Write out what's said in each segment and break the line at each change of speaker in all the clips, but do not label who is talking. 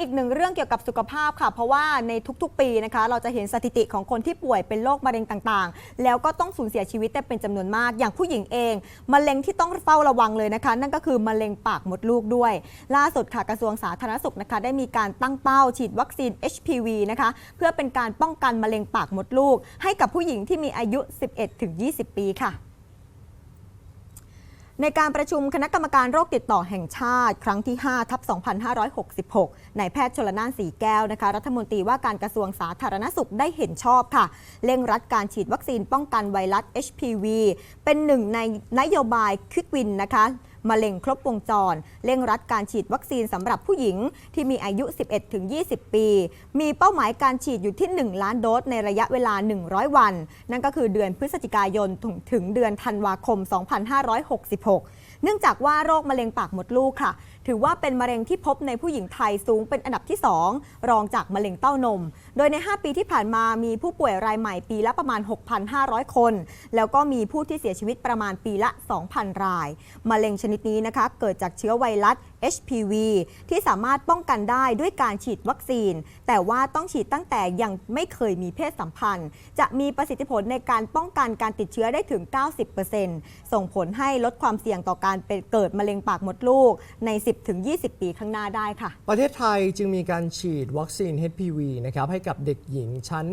อีกหนึ่งเรื่องเกี่ยวกับสุขภาพค่ะ เพราะว่าในทุกๆ ปีนะคะ เราจะเห็นสถิติของคนที่ป่วยเป็นโรคมะเร็งต่างๆ แล้วก็ต้องสูญเสียชีวิตแต่เป็นจำนวนมาก อย่างผู้หญิงเองมะเร็งที่ต้องเฝ้าระวังเลยนะคะ นั่นก็คือมะเร็งปากมดลูกด้วย ล่าสุดค่ะกระทรวงสาธารณสุขนะคะ ได้มีการตั้งเป้าฉีดวัคซีน HPV นะคะเพื่อเป็นการป้องกันมะเร็งปากมดลูก ให้กับผู้หญิงที่มีอายุ 11-20 ปีค่ะ ในการประชุมคณะกรรมการโรคติดต่อแห่งชาติ ครั้งที่ 5 ทับ 2566 นายแพทย์ชลนานสีแก้วนะคะ รัฐมนตรีว่าการกระทรวงสาธารณสุขได้เห็นชอบค่ะ เร่งรัดการฉีดวัคซีนป้องกันไวรัส HPV เป็นหนึ่งในนโยบายควิกวินนะคะ มะเร็งครบวงจร เร่งรัดการฉีดวัคซีนสำหรับผู้หญิงที่มีอายุ 11-20 ปี มีเป้าหมายการฉีดอยู่ที่ 1 ล้านโดสในระยะเวลา 100 วัน นั่นก็คือเดือนพฤศจิกายนถึงถึงเดือนธันวาคม 2566 เนื่องจากว่าโรคมะเร็งปากมดลูกค่ะ ถือว่าเป็นมะเร็งที่พบในผู้หญิงไทยสูงเป็นอันดับที่ 2 รองจากมะเร็งเต้านม โดยใน 5 ปีที่ผ่านมามีผู้ป่วยรายใหม่ปีละประมาณ 6,500 คน แล้วก็มีผู้ที่เสียชีวิตประมาณปีละ 2,000 ราย มะเร็งชนิดนี้นะคะเกิดจากเชื้อไวรัส HPV ที่สามารถป้องกันได้ด้วยการฉีดวัคซีน แต่ว่าต้องฉีดตั้งแต่ยังไม่เคยมีเพศสัมพันธ์ จะมีประสิทธิผลในการป้องกันการติดเชื้อได้ถึง 90%ส่งผลให้ลดความเสี่ยงต่อการการเป็นเกิดมะเร็งปากมดลูกใน 10-20 ปีข้างหน้าได้ค่ะ
ประเทศไทยจึงมีการฉีดวัคซีน HPV นะครับให้กับเด็กหญิงชั้น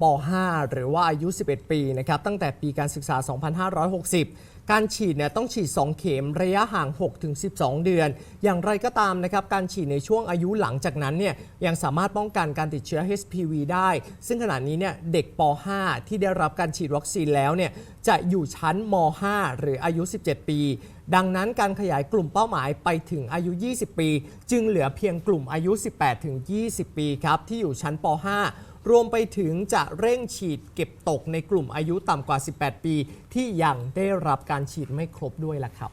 ป .5 หรือว่าอายุ 11 ปีนะครับตั้งแต่ปีการศึกษา 2560 การฉีดเนี่ยต้องฉีด 2 เข็มระยะห่าง 6-12 เดือน อย่างไรก็ตามนะครับการฉีดในช่วงอายุหลังจากนั้นเนี่ยยังสามารถป้องกันการติดเชื้อ HPV ได้ ซึ่งขณะนี้เนี่ยเด็กป .5 ที่ได้รับการฉีดวัคซีนแล้วเนี่ยจะอยู่ชั้นม .5 หรืออายุ 17 ปี ดังนั้นการขยายกลุ่มเป้าหมายไปถึงอายุ 20 ปี จึงเหลือเพียงกลุ่มอายุ 18-20 ปีครับที่อยู่ชั้นป .5 รวมไปถึงจะเร่งฉีดเก็บตกในกลุ่มอายุต่ำกว่า 18 ปี ที่ยังได้รับการฉีดไม่ครบด้วยล่ะครับ